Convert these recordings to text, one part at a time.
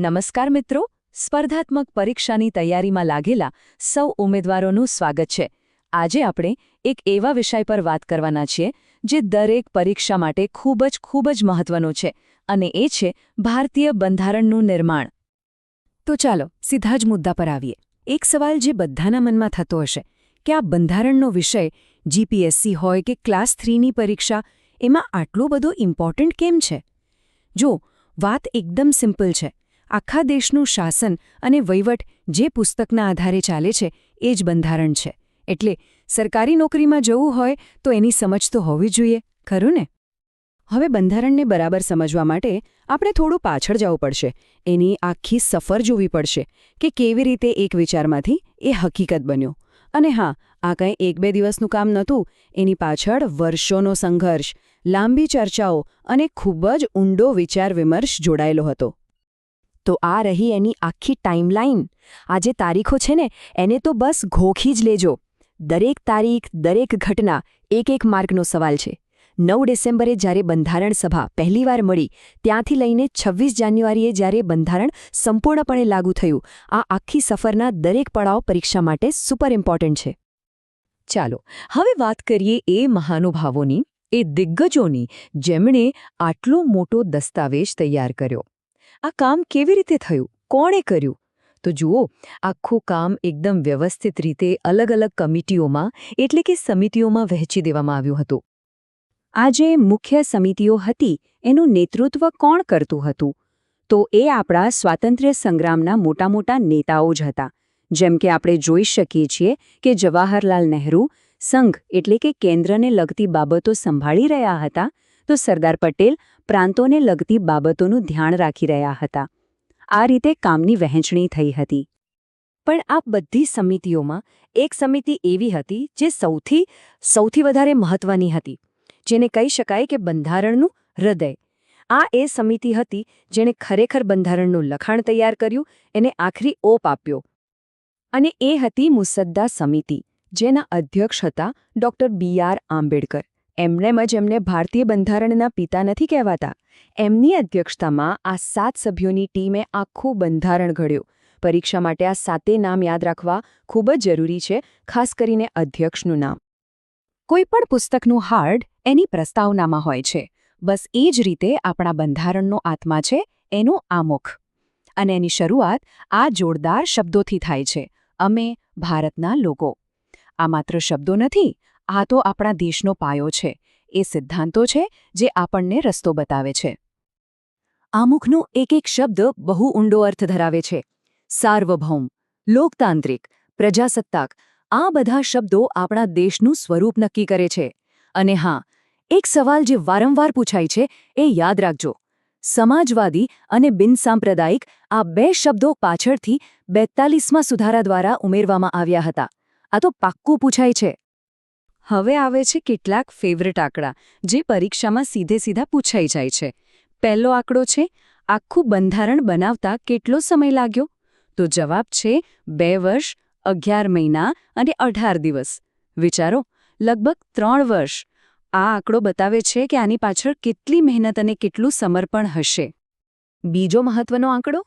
નમસ્કાર મિત્રો. સ્પર્ધાત્મક પરીક્ષાની તૈયારીમાં લાગેલા સૌ ઉમેદવારોનું સ્વાગત છે. આજે આપણે એક એવા વિષય પર વાત કરવાના છીએ, જે દરેક પરીક્ષા માટે ખૂબ જ ખૂબ જ મહત્વનો છે અને એ છે ભારતીય બંધારણનું નિર્માણ. તો ચાલો, સીધા જ મુદ્દા પર આવીએ. એક સવાલ જે બધાના મનમાં થતો હશે, કે આ બંધારણનો વિષય જીપીએસસી હોય કે ક્લાસ થ્રીની પરીક્ષા, એમાં આટલો બધો ઇમ્પોર્ટન્ટ કેમ છે? જો વાત એકદમ સિમ્પલ છે આખા દેશનું શાસન અને વહીવટ જે પુસ્તકના આધારે ચાલે છે, એ જ બંધારણ છે. એટલે સરકારી નોકરીમાં જવું હોય તો એની સમજ તો હોવી જોઈએ, ખરું ને? હવે બંધારણને બરાબર સમજવા માટે આપણે થોડું પાછળ જવું પડશે. એની આખી સફર જોવી પડશે કે કેવી રીતે એક વિચારમાંથી એ હકીકત બન્યો. અને હા, આ કંઈ એક બે દિવસનું કામ નહોતું, એની પાછળ વર્ષોનો સંઘર્ષ, લાંબી ચર્ચાઓ અને ખૂબ જ ઊંડો વિચાર વિમર્શ જોડાયેલો હતો. તો આ રહી એની આખી ટાઈમલાઈન આ જે તારીખો છે ને, એને તો બસ ઘોખી જ લેજો. દરેક તારીખ, દરેક ઘટના એક એક માર્કનો સવાલ છે. નવ ડિસેમ્બરે જ્યારે બંધારણ સભા પહેલીવાર મળી, ત્યાંથી લઈને છવ્વીસ જાન્યુઆરીએ જ્યારે બંધારણ સંપૂર્ણપણે લાગુ થયું, આ આખી સફરના દરેક પડાવ પરીક્ષા માટે સુપર ઇમ્પોર્ટન્ટ છે. ચાલો, હવે વાત કરીએ એ મહાનુભાવોની, એ દિગ્ગજોની, જેમણે આટલો મોટો દસ્તાવેજ તૈયાર કર્યો. આ કામ કેવી રીતે થયું? કોણે કર્યું? તો જુઓ, આખું કામ એકદમ વ્યવસ્થિત રીતે અલગ અલગ કમિટીઓમાં, એટલે કે સમિતિઓમાં વહેંચી દેવામાં આવ્યું હતું. આ જે મુખ્ય સમિતિઓ હતી, એનું નેતૃત્વ કોણ કરતું હતું? તો એ આપણા સ્વાતંત્ર્ય સંગ્રામના મોટા મોટા નેતાઓ જ હતા. જેમ કે આપણે જોઈ શકીએ છીએ કે જવાહરલાલ નહેરુ સંઘ એટલે કે કેન્દ્રને લગતી બાબતો સંભાળી રહ્યા હતા તો સરદાર પટેલ પ્રાંતોને લગતી બાબતોનું ધ્યાન રાખી રહ્યા હતા. આ રીતે કામની વહેંચણી થઈ હતી. પણ આ બધી સમિતિઓમાં એક સમિતિ એવી હતી જે સૌથી સૌથી વધારે મહત્વની હતી, જેને કહી શકાય કે બંધારણનું હૃદય. આ એ સમિતિ હતી જેણે ખરેખર બંધારણનું લખાણ તૈયાર કર્યું, એને આખરી ઓપ આપ્યો. અને એ હતી મુસદ્દા સમિતિ, જેના અધ્યક્ષ હતા ડોક્ટર બી આર આંબેડકર. એમનેમ જ એમને ભારતીય બંધારણના પિતા નથી કહેવાતા. એમની અધ્યક્ષતામાં આ સાત સભ્યોની ટીમે આખું બંધારણ ઘડ્યું. પરીક્ષા માટે આ સાતે નામ યાદ રાખવા ખૂબ જ જરૂરી છે, ખાસ કરીને અધ્યક્ષનું નામ. કોઈપણ પુસ્તકનું હાર્ડ એની પ્રસ્તાવનામાં હોય છે. બસ એ જ રીતે આપણા બંધારણનો આત્મા છે, એનું આમુખ. અને એની શરૂઆત આ જોરદાર શબ્દોથી થાય છે. અમે ભારતના લોકો. આ માત્ર શબ્દો નથી આ તો આપણા દેશનો પાયો છે. એ સિદ્ધાંતો છે જે આપણને રસ્તો બતાવે છે. આમુખનું એક એક શબ્દ બહુ ઊંડો અર્થ ધરાવે છે. સાર્વભૌમ, લોકતાંત્રિક, પ્રજાસત્તાક, આ બધા શબ્દો આપણા દેશનું સ્વરૂપ નક્કી કરે છે. અને હા, એક સવાલ જે વારંવાર પૂછાય છે એ યાદ રાખજો. સમાજવાદી અને બિનસાંપ્રદાયિક આ બે શબ્દો પાછળથી બેતાલીસમાં સુધારા દ્વારા ઉમેરવામાં આવ્યા હતા. આ તો પાક્કું પૂછાય છે. હવે આવે છે કેટલાક ફેવરેટ આંકડા, જે પરીક્ષામાં સીધે સીધા પૂછાઈ જાય છે. પહેલો આંકડો છે, આખું બંધારણ બનાવતા કેટલો સમય લાગ્યો? તો જવાબ છે, બે વર્ષ, અગિયાર મહિના અને અઢાર દિવસ. વિચારો, લગભગ ત્રણ વર્ષ. આ આંકડો બતાવે છે કે આની પાછળ કેટલી મહેનત અને કેટલું સમર્પણ હશે. બીજો મહત્વનો આંકડો,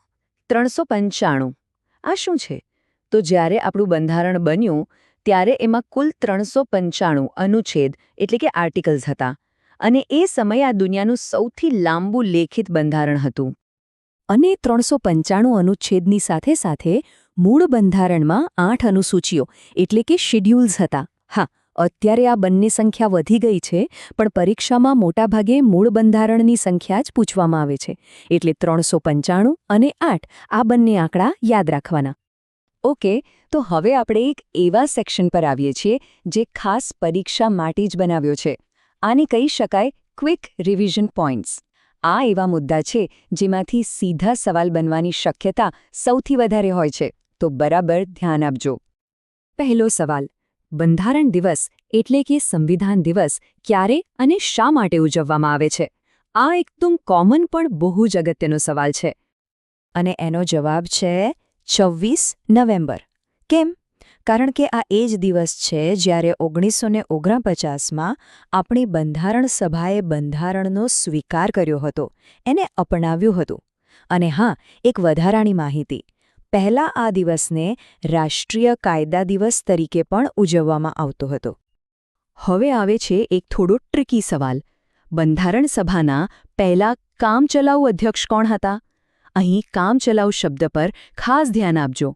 ત્રણસો પંચાણું. આ શું છે? તો જ્યારે આપણું બંધારણ બન્યું ત્યારે એમાં કુલ ત્રણસો પંચાણું અનુચ્છેદ, એટલે કે આર્ટિકલ્સ હતા. અને એ સમયે આ દુનિયાનું સૌથી લાંબુ લેખિત બંધારણ હતું. અને ત્રણસો પંચાણું અનુચ્છેદની સાથે સાથે મૂળ બંધારણમાં આઠ અનુસૂચિઓ, એટલે કે શિડ્યુલ્સ હતા. હા, અત્યારે આ બંને સંખ્યા વધી ગઈ છે, પણ પરીક્ષામાં મોટાભાગે મૂળ બંધારણની સંખ્યા જ પૂછવામાં આવે છે. એટલે ત્રણસો પંચાણું અને આઠ આ બંને આંકડા યાદ રાખવાના. ઓકે, તો હવે આપણે એક એવા સેક્શન પર આવીએ છીએ જે ખાસ પરીક્ષા માટે જ બનાવ્યો છે. આને કહી શકાય ક્વિક રિવિઝન પોઈન્ટ્સ આ એવા મુદ્દા છે જેમાંથી સીધા સવાલ બનવાની શક્યતા સૌથી વધારે હોય છે. તો બરાબર ધ્યાન આપજો. પહેલો સવાલ, બંધારણ દિવસ એટલે કે સંવિધાન દિવસ ક્યારે અને શા માટે ઉજવવામાં આવે છે? આ એકદમ કોમન પણ બહુ જ અગત્યનો સવાલ છે. અને એનો જવાબ છે છવ્વીસ નવેમ્બર. કેમ? કારણ કે આ એ જ દિવસ છે જ્યારે ઓગણીસો ને ઓગણપચાસમાં આપણી બંધારણ સભાએ બંધારણનો સ્વીકાર કર્યો હતો, એને અપનાવ્યું હતું. અને હા, એક વધારાની માહિતી. પહેલા આ દિવસને રાષ્ટ્રીય કાયદા દિવસ તરીકે પણ ઉજવવામાં આવતો હતો. હવે આવે છે એક થોડો ટ્રિકી સવાલ. બંધારણ સભાના પહેલા કામચલાઉ અધ્યક્ષ કોણ હતા? અહીં કામચલાઉ શબ્દ પર ખાસ ધ્યાન આપજો.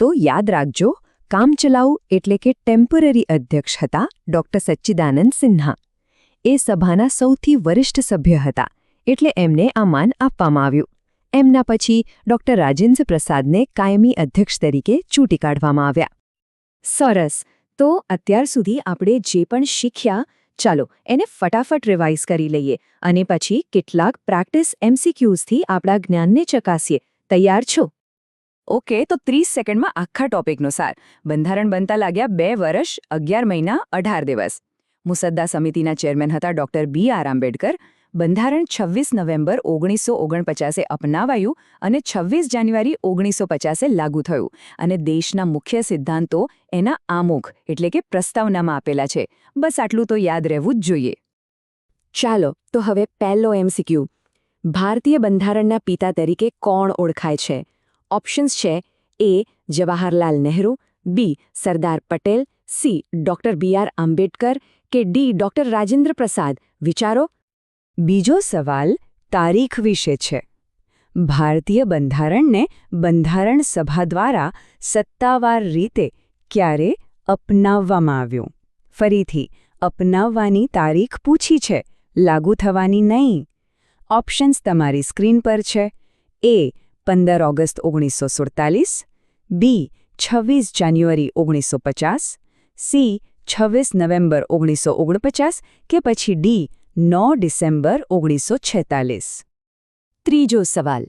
તો યાદ રાખજો કામચલાઉ એટલે કે ટેમ્પરરી અધ્યક્ષ હતા ડોક્ટર સચ્ચિદાનંદ સિન્હા. એ સભાના સૌથી વરિષ્ઠ સભ્ય હતા, એટલે એમને આ માન આપવામાં આવ્યું. એમના પછી ડોક્ટર રાજેન્દ્ર પ્રસાદને કાયમી અધ્યક્ષ તરીકે ચૂંટી કાઢવામાં આવ્યા. સરસ, તો અત્યાર સુધી આપણે જે પણ શીખ્યા ચાલો એને ફટાફટ રિવાઇઝ કરી લઈએ અને પછી કેટલાક પ્રેક્ટિસ એમસીક્યુઝથી આપણા જ્ઞાનને ચકાસીએ. તૈયાર છો? ઓકે, તો ત્રીસ સેકન્ડમાં આખા ટોપિકનો સાર. બંધારણ બનતા લાગ્યા બે વર્ષ, અગિયાર મહિના, અઢાર દિવસ. મુસદ્દા સમિતિના ચેરમેન હતા ડોક્ટર બી આર આંબેડકર. બંધારણ છવ્વીસ નવેમ્બર ઓગણીસો ઓગણપચાસે અપનાવાયું અને છવ્વીસ જાન્યુઆરી ઓગણીસો પચાસે લાગુ થયું. અને દેશના મુખ્ય સિદ્ધાંતો એના આમુખ એટલે કે પ્રસ્તાવનામાં આપેલા છે. બસ આટલું તો યાદ રહેવું જ જોઈએ. ચાલો, તો હવે પહેલો એમસીક્યુ. ભારતીય બંધારણના પિતા તરીકે કોણ ઓળખાય છે? ઓપ્શન્સ છે A Jawaharlal Nehru, B Sardar Patel, C doctor B R Ambedkar કે ડી ડોક્ટર રાજેન્દ્ર પ્રસાદ. વિચારો. બીજો સવાલ તારીખ વિશે છે. ભારતીય બંધારણને બંધારણ સભા દ્વારા સત્તાવાર રીતે ક્યારે અપનાવવામાં આવ્યું? ફરીથી, અપનાવવાની તારીખ પૂછી છે, લાગુ થવાની નહીં. ઓપ્શન્સ તમારી સ્ક્રીન પર છે. એ, પંદર ઓગસ્ટ ઓગણીસો સુડતાલીસ, બી, છવ્વીસ જાન્યુઆરી ઓગણીસો પચાસ, સી, છવ્વીસ નવેમ્બર ઓગણીસો ઓગણપચાસ કે પછી ડી નौ ડિસેમ્બર ઓગણીસો ત્રીજો સવાલ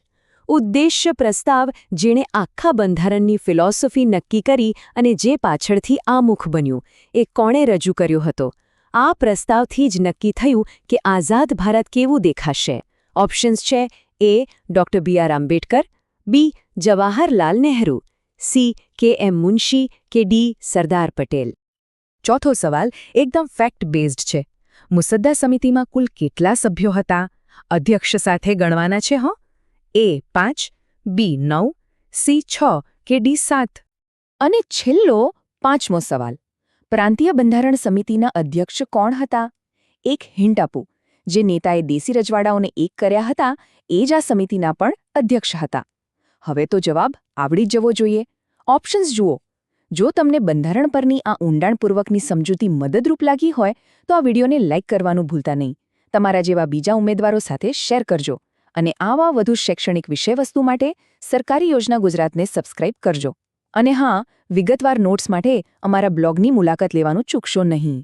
ઉદ્દેશ્ય પ્રસ્તાવ જેણે આખા બંધારણની ફિલોસોફી નક્કી કરી અને જે પાછળથી આમુખ બન્યું એ કોણે રજૂ કર્યો હતો આ પ્રસ્તાવથી જ નક્કી થયું કે આઝાદ ભારત કેવું દેખાશે ઓપ્શન્સ છે A doctor B R Ambedkar B Jawaharlal Nehru C K M Munshi કે ડી સરદાર પટેલ ચોથો સવાલ એકદમ ફેક્ટ બેઝડ છે મુસદ્દા સમિતિમાં કુલ કેટલા સભ્યો હતા? અધ્યક્ષ સાથે ગણવાના છે, હં. એ પાંચ, બી નવ, સી છ કે ડી સાત? અને છેલ્લો પાંચમો સવાલ. પ્રાંતીય બંધારણ સમિતિના અધ્યક્ષ કોણ હતા? એક હિન્ટ આપું. જે નેતાએ દેશી રજવાડાઓને એક કર્યા હતા, એ જ આ સમિતિના પણ અધ્યક્ષ હતા. હવે તો જવાબ આવડી જવો જોઈએ. ઓપ્શન્સ જુઓ. જો તમને બંધારણ પરની આ ઊંડાણપૂર્વકની સમજૂતી મદદરૂપ લાગી હોય, તો આ વિડીયોને લાઇક કરવાનું ભૂલતા નહીં. તમારા જેવા બીજા ઉમેદવારો સાથે શેર કરજો અને આવા વધુ શૈક્ષણિક વિષયવસ્તુ માટે સરકારી યોજના ગુજરાતને સબસ્ક્રાઇબ કરજો. અને હા, વિગતવાર નોટ્સ માટે અમારા બ્લોગની મુલાકાત લેવાનું ચૂકશો નહીં.